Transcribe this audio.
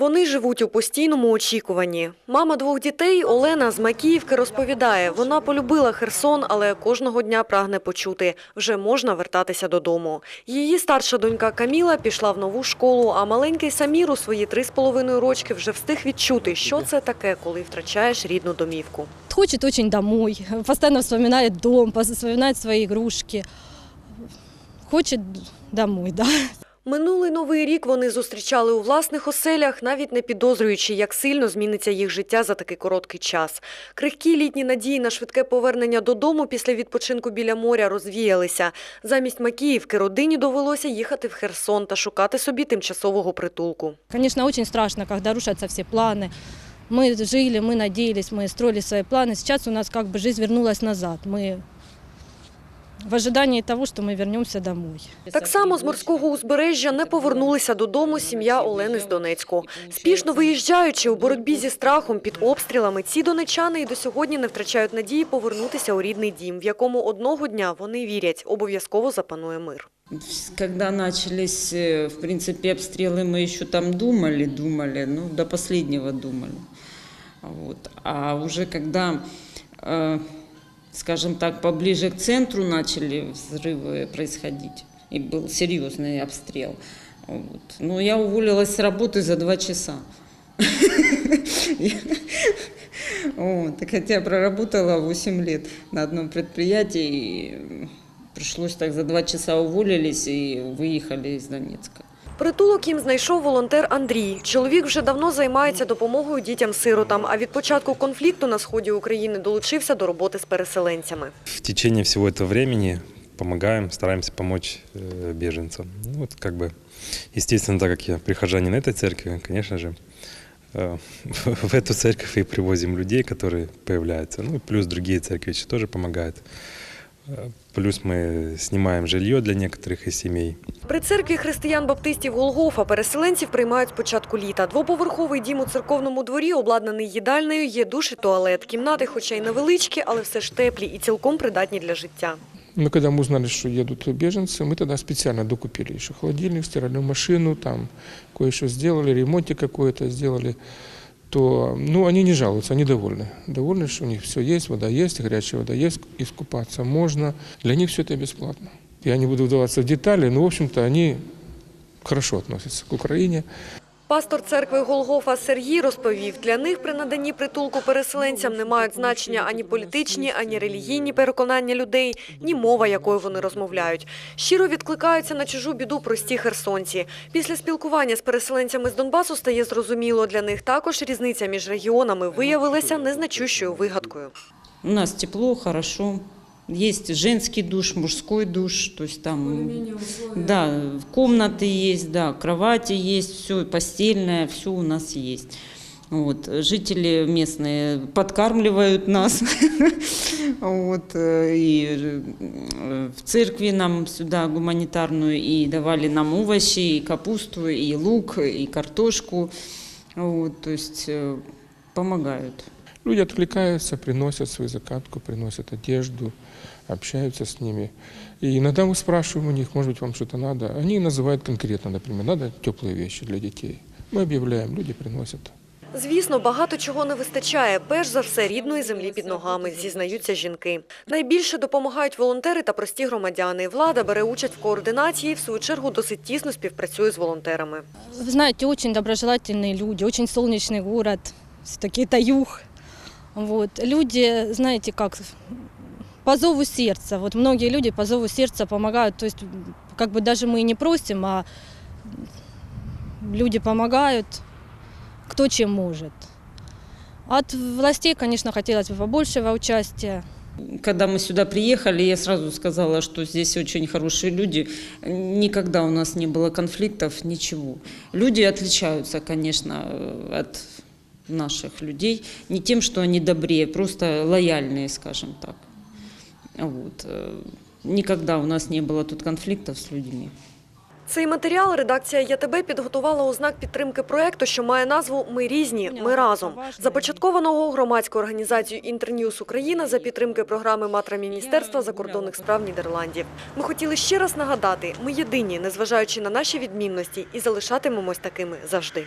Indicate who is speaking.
Speaker 1: Вони живуть у постійному очікуванні. Мама двох дітей Олена з Макіївки розповідає, вона полюбила Херсон, але кожного дня прагне почути – вже можна вертатися додому. Її старша донька Каміла пішла в нову школу, а маленький Самір у свої три з половиною рочки вже встиг відчути, що це таке, коли втрачаєш рідну домівку.
Speaker 2: Хочет очень домой, постоянно вспоминает дом, вспоминает свои игрушки. Хочет домой, да.
Speaker 1: Минулий новий рік вони зустрічали у власних оселях, навіть не підозрюючи, як сильно зміниться їх життя за такий короткий час. Крихкі літні надії на швидке повернення додому після відпочинку біля моря розвіялися. Замість Макіївки родині довелося їхати в Херсон та шукати собі тимчасового притулку.
Speaker 2: Конечно, очень страшно, когда рушатся все планы. Мы жили, мы надеялись, мы строили свои планы. Сейчас у нас как бы жизнь вернулась назад. Мы в ожидании того, что мы вернемся домой.
Speaker 1: Так само з морського узбережжя не повернулися додому сім'я Олени з Донецьку. Спішно виїжджаючи у боротьбі зі страхом під обстрілами, ці донечани і до сьогодні не втрачають надії повернутися у рідний дім, в якому одного дня вони вірять, обов'язково запанує мир.
Speaker 3: Когда начались, э, в принципе, обстрелы, мы еще там думали, думали, ну, до последнего думали. Вот. А уже когда, э, скажем так, поближе к центру начали взрывы происходить, и был серьезный обстрел, вот. ну, я уволилась с работы за два часа. Вот. Хотя проработала 8 лет на одном предприятии, пришлось так за два часа уволились и выехали из Донецка.
Speaker 1: Притулок їм знайшов волонтер Андрій. Чоловік вже давно займається допомогою дітям-сиротам, а від початку конфлікту на сході України долучився до роботи з переселенцями.
Speaker 4: в течение всего этого времени помогаем, стараемся помочь э, беженцам. Ну, вот как бы, естественно, так как я прихожанин этой церкви, конечно же, э, в эту церковь и привозим людей, которые появляются. Ну, и плюс другие церкви еще тоже помогают. Э, Плюс мы снимаем жилье для некоторых из семей.
Speaker 1: При церкві християн-баптистів Голгофа переселенців приймають з початку літа. Двоповерховий дім у церковному дворі, обладнаний їдальнею, є душ і туалет. Кімнати, хоча й невеличкі, але все ж теплі і цілком придатні для життя.
Speaker 5: Мы когда мы узнали, что едут беженцы, мы тогда специально докупили еще холодильник, стиральную машину, там кое-что сделали, ремонтик какой-то сделали. То, ну, они не жалуются, они довольны. Довольны, что у них все есть, вода есть, горячая вода есть, искупаться можно. Для них все это бесплатно. Я не буду вдаваться в детали, но, в общем-то, они хорошо относятся к Украине.
Speaker 1: Пастор церкви Голгофа Сергій розповів, для них при наданні притулку переселенцям не мають значення ані політичні, ані релігійні переконання людей, ні мова, якою вони розмовляють. Щиро відкликаються на чужу біду прості херсонці. Після спілкування з переселенцями з Донбасу стає зрозуміло, для них також різниця між регіонами виявилася незначущою вигадкою.
Speaker 3: У нас тепло, хорошо. Есть женский душ, мужской душ, то есть там, да, комнаты есть, да, кровати есть, все постельное, все у нас есть. Вот. Жители местные подкармливают нас. Вот. э, И э, в церкви нам сюда гуманитарную и давали нам овощи, и капусту, и лук, и картошку. Вот. То есть э, помогают.
Speaker 5: Люди откликаются, приносят свою закатку, приносят одежду, общаются с ними. И иногда мы спрашиваем у них, может быть, вам что-то надо. Они называют конкретно, например, надо теплые вещи для детей. Мы объявляем, люди приносят.
Speaker 1: Звісно, багато чого не вистачає. Перш за все, рідної землі під ногами, зізнаються жінки. Найбільше допомагають волонтери та прості громадяни. Влада бере участь в координації, в свою чергу досить тісно співпрацює з волонтерами.
Speaker 2: Вы знаете, очень доброжелательные люди, очень солнечный город, все-таки это юг. Вот. Люди, знаете, как по зову сердца. Вот многие люди по зову сердца помогают. То есть, как бы даже мы и не просим, а люди помогают, кто чем может. От властей, конечно, хотелось бы побольшего участия.
Speaker 3: Когда мы сюда приехали, я сразу сказала, что здесь очень хорошие люди. Никогда у нас не было конфликтов, ничего. Люди отличаются, конечно, от наших людей. Не тем, что они добрее, просто лояльные, скажем так. Вот. э, Никогда у нас не было тут конфликтов с людьми.
Speaker 1: Цей матеріал редакція ЯТБ підготувала у знак підтримки проекту, що має назву Ми різні, ми разом. Започаткованого громадською організацією Інтерньюз Україна за підтримки програми Матра Міністерства закордонних справ Нідерландів. Ми хотіли ще раз нагадати, ми єдині, незважаючи на наші відмінності, і залишатимемось такими завжди.